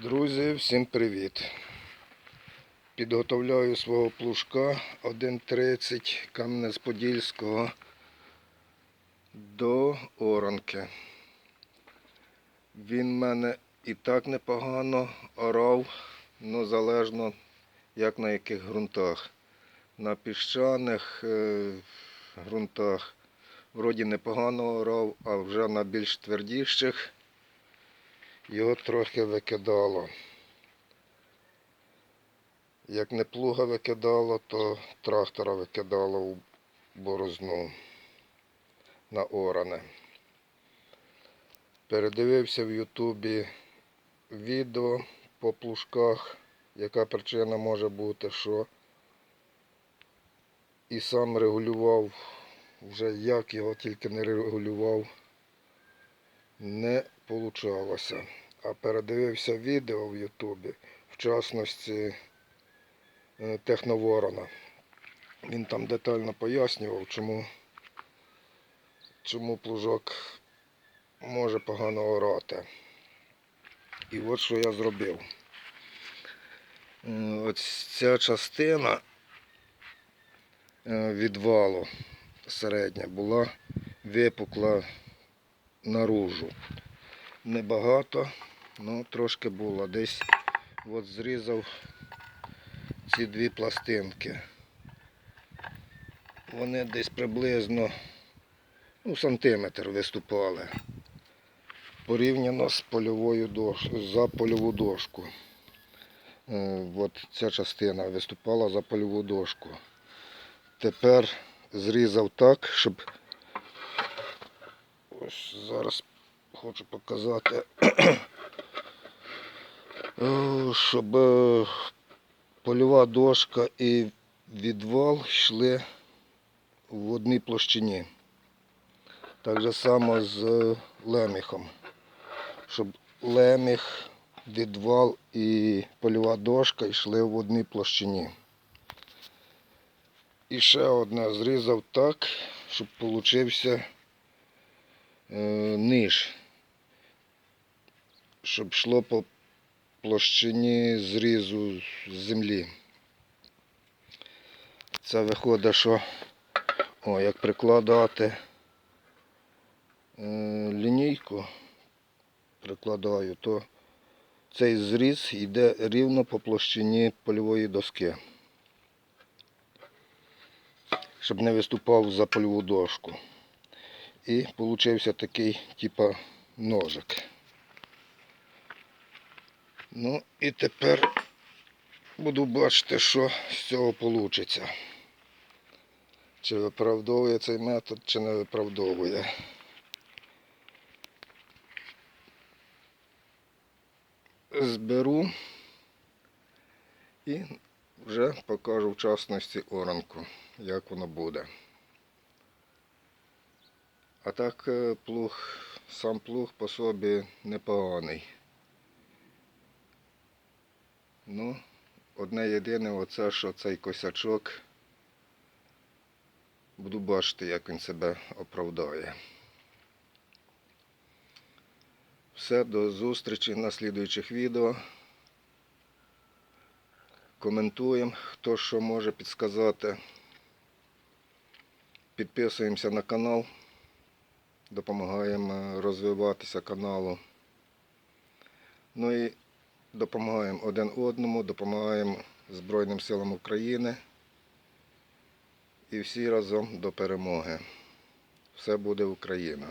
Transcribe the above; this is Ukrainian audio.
Друзі, всім привіт! Підготовляю свого плужка 1.30 Кам'янець-Подільського до оранки. Він мене і так непогано орав, але залежно як на яких ґрунтах. На піщаних е, ґрунтах вроді непогано орав, а вже на більш твердіших його трохи викидало. Як не плуга викидало, то трактора викидало у борозну на оране. Передивився в Ютубі відео по плужках, яка причина може бути, що і сам регулював, вже як його тільки не регулював, не получалося. А передивився відео в Ютубі, в частності е, Техноворона. Він там детально пояснював, чому, чому плужок може погано орати. І от що я зробив. Ось ця частина е, відвалу середня була випукла наружу. Небагато, ну трошки було. Десь от зрізав ці дві пластинки. Вони десь приблизно ну, сантиметр виступали. Порівняно з польовою дош... за польову дошку. Е, От ця частина виступала за польову дошку. Тепер зрізав так, щоб ось зараз хочу показати, Е, щоб е, польова дошка і відвал йшли в одній площині. Так же само з е, леміхом. Щоб леміх, відвал і польова дошка йшли в одній площині. І ще одне зрізав так, щоб получився ниж, щоб йшло по площині зрізу землі. Це виходить, що о, як прикладати е, лінійку, прикладаю, то цей зріз йде рівно по площині польової доски. Щоб не виступав за польову дошку. І получився такий, типа, ножик. Ну і тепер буду бачити, що з цього вийде. Чи виправдовує цей метод, чи не виправдовує. Зберу і вже покажу в частності оранку, як воно буде. А так е, плуг, сам плуг по собі непоганий. Ну, одне єдине, оце, що цей косячок, буду бачити, як він себе оправдає. Все, до зустрічі на слідуючих відео. Коментуємо, хто що може підсказати. Підписуємося на канал, допомагаємо розвиватися каналу. Ну і допомагаємо один одному, допомагаємо Збройним силам України. І всі разом до перемоги. Все буде Україна.